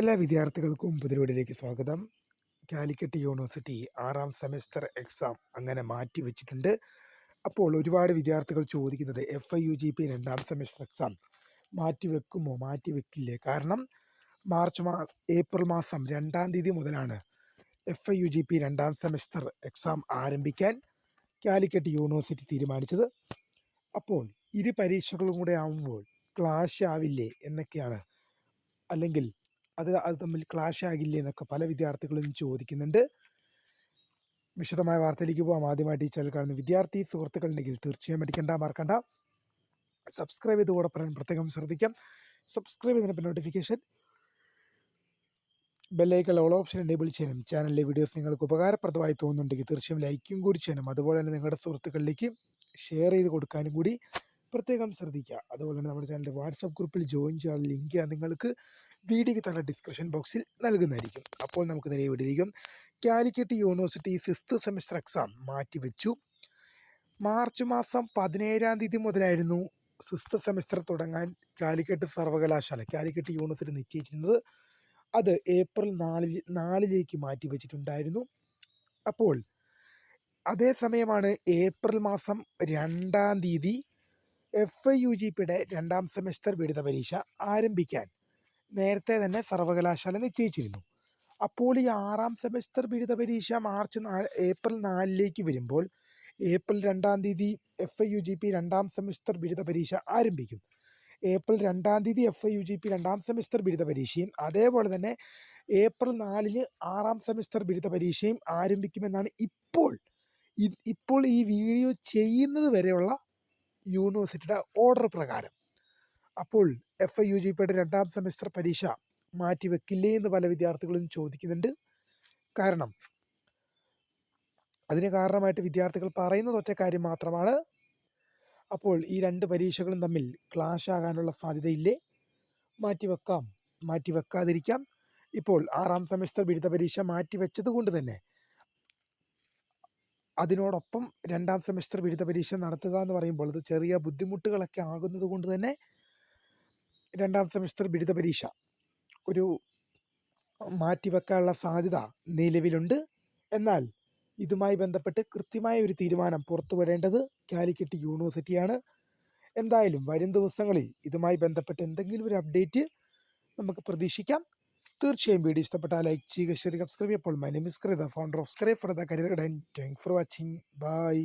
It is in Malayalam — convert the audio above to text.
എല്ലാ വിദ്യാർത്ഥികൾക്കും പുതിയവീടിലേക്ക് സ്വാഗതം. കാലിക്കറ്റ് യൂണിവേഴ്സിറ്റി ആറാം സെമസ്റ്റർ എക്സാം അങ്ങനെ മാറ്റി വെച്ചിട്ടുണ്ട്. അപ്പോൾ ഒരുപാട് വിദ്യാർത്ഥികൾ ചോദിക്കുന്നത് F I U G P രണ്ടാം സെമസ്റ്റർ എക്സാം മാറ്റി വെക്കുമോ? മാറ്റി വെക്കില്ലേ? കാരണം മാർച്ച് മാ ഏപ്രിൽ മാസം രണ്ടാം തീയതി മുതലാണ് F I U G P രണ്ടാം സെമസ്റ്റർ എക്സാം ആരംഭിക്കാൻ കാലിക്കറ്റ് യൂണിവേഴ്സിറ്റി തീരുമാനിച്ചത്. അപ്പോൾ ഇരു പരീക്ഷകളും കൂടെ ആവുമ്പോൾ ക്ലാഷ് ആവില്ലേ എന്നൊക്കെയാണ്. അല്ലെങ്കിൽ അത് അത് തമ്മിൽ ക്ലാഷ് ആകില്ലേ എന്നൊക്കെ പല വിദ്യാർത്ഥികളും ചോദിക്കുന്നുണ്ട്. വിശദമായ വാർത്തയിലേക്ക് പോകാം ആദ്യമായിട്ട് ഈ ചാനൽ കാണുന്ന വിദ്യാർത്ഥി സുഹൃത്തുക്കളുണ്ടെങ്കിൽ തീർച്ചയായും അടിക്കണ്ട മറക്കണ്ട. സബ്സ്ക്രൈബ് ചെയ്ത് കൂടെ പറയാൻ പ്രത്യേകം ശ്രദ്ധിക്കാം. സബ്സ്ക്രൈബ് ചെയ്തതിന് നോട്ടിഫിക്കേഷൻ ബെല്ലൈക്കൽ ഓൾ ഓപ്ഷൻ എനേബിൾ ചെയ്യാനും ചാനലിലെ വീഡിയോസ് നിങ്ങൾക്ക് ഉപകാരപ്രദമായി തോന്നുന്നുണ്ടെങ്കിൽ തീർച്ചയായും ലൈക്കും കൂടി ചെയ്യാനും അതുപോലെ തന്നെ നിങ്ങളുടെ സുഹൃത്തുക്കളിലേക്ക് ഷെയർ ചെയ്ത് കൊടുക്കാനും കൂടി പ്രത്യേകം ശ്രദ്ധിക്കുക. അതുപോലെ തന്നെ നമ്മുടെ ചാനലിന്റെ വാട്സപ്പ് ഗ്രൂപ്പിൽ ജോയിൻ ചെയ്യാൻ ലിങ്ക് ഞാൻ നിങ്ങൾക്ക് വീഡിയോയ്ക്ക് തന്നെ ഡിസ്ക്രിപ്ഷൻ ബോക്സിൽ നൽകുന്നതായിരിക്കും. അപ്പോൾ നമുക്ക് നേരെ വിടിയിരിക്കും Calicut university fifth semester exam മാറ്റിവെച്ചു. മാർച്ച് മാസം പതിനേഴാം തീയതി മുതലായിരുന്നു സിക്സ്ത് സെമിസ്റ്റർ തുടങ്ങാൻ കാലിക്കറ്റ് സർവകലാശാല കാലിക്കറ്റ് യൂണിവേഴ്സിറ്റി നിശ്ചയിച്ചിരുന്നത്. അത് ഏപ്രിൽ നാലിൽ നാലിലേക്ക് മാറ്റി വെച്ചിട്ടുണ്ടായിരുന്നു അപ്പോൾ അതേസമയമാണ് ഏപ്രിൽ മാസം രണ്ടാം തീയതി എഫ് ഐ യു ജി പിയുടെ രണ്ടാം സെമസ്റ്റർ ബിരുദ പരീക്ഷ ആരംഭിക്കാൻ നേരത്തെ തന്നെ സർവകലാശാല നിശ്ചയിച്ചിരുന്നു. അപ്പോൾ ഈ ആറാം സെമസ്റ്റർ ബിരുദ പരീക്ഷ മാർച്ച് നാല് ഏപ്രിൽ നാലിലേക്ക് വരുമ്പോൾ ഏപ്രിൽ രണ്ടാം തീയതി F I U G P രണ്ടാം സെമസ്റ്റർ ബിരുദ പരീക്ഷ ആരംഭിക്കും. ഏപ്രിൽ രണ്ടാം തീയതി F I U G P രണ്ടാം സെമസ്റ്റർ ബിരുദ പരീക്ഷയും അതേപോലെ തന്നെ ഏപ്രിൽ നാലിന് ആറാം സെമസ്റ്റർ ബിരുദ പരീക്ഷയും ആരംഭിക്കുമെന്നാണ് ഇപ്പോൾ ഇപ്പോൾ ഈ വീഡിയോ ചെയ്യുന്നത് വരെയുള്ള യൂണിവേഴ്സിറ്റിയുടെ ഓർഡർ പ്രകാരം. അപ്പോൾ എഫ് ഐ യു ജി പിയുടെ രണ്ടാം സെമിസ്റ്റർ പരീക്ഷ മാറ്റിവെക്കില്ലേ എന്ന് പല വിദ്യാർത്ഥികളും ചോദിക്കുന്നുണ്ട്. കാരണം അതിന് കാരണമായിട്ട് വിദ്യാർത്ഥികൾ പറയുന്നത് ഒറ്റ കാര്യം മാത്രമാണ്. അപ്പോൾ ഈ രണ്ട് പരീക്ഷകളും തമ്മിൽ ക്ലാഷ് ആകാനുള്ള സാധ്യതയില്ലേ? മാറ്റിവെക്കാം. മാറ്റിവെക്കാതിരിക്കാം. ഇപ്പോൾ ആറാം സെമിസ്റ്റർ ബിരുദ പരീക്ഷ മാറ്റിവെച്ചത് കൊണ്ട് തന്നെ അതിനോടൊപ്പം രണ്ടാം സെമസ്റ്റർ ബിരുദ പരീക്ഷ നടത്തുക എന്ന് പറയുമ്പോൾ അത് ചെറിയ ബുദ്ധിമുട്ടുകളൊക്കെ ആകുന്നത് കൊണ്ട് തന്നെ രണ്ടാം സെമസ്റ്റർ ബിരുദ പരീക്ഷ ഒരു മാറ്റിവെക്കാനുള്ള സാധ്യത നിലവിലുണ്ട്. എന്നാൽ ഇതുമായി ബന്ധപ്പെട്ട് കൃത്യമായ ഒരു തീരുമാനം പുറത്തുവിടേണ്ടത് കാലിക്കറ്റ് യൂണിവേഴ്സിറ്റിയാണ്. എന്തായാലും വരും ദിവസങ്ങളിൽ ഇതുമായി ബന്ധപ്പെട്ട് എന്തെങ്കിലും ഒരു അപ്ഡേറ്റ് നമുക്ക് പ്രതീക്ഷിക്കാം. തീർച്ചയായും വീഡിയോ ഇഷ്ടപ്പെട്ടാൽ ലൈക്ക് ചെയ്യുക share subscribe ചെയ്യപ്പോൾ my name is Kritha founder of scribe for the career guide thank for watching bye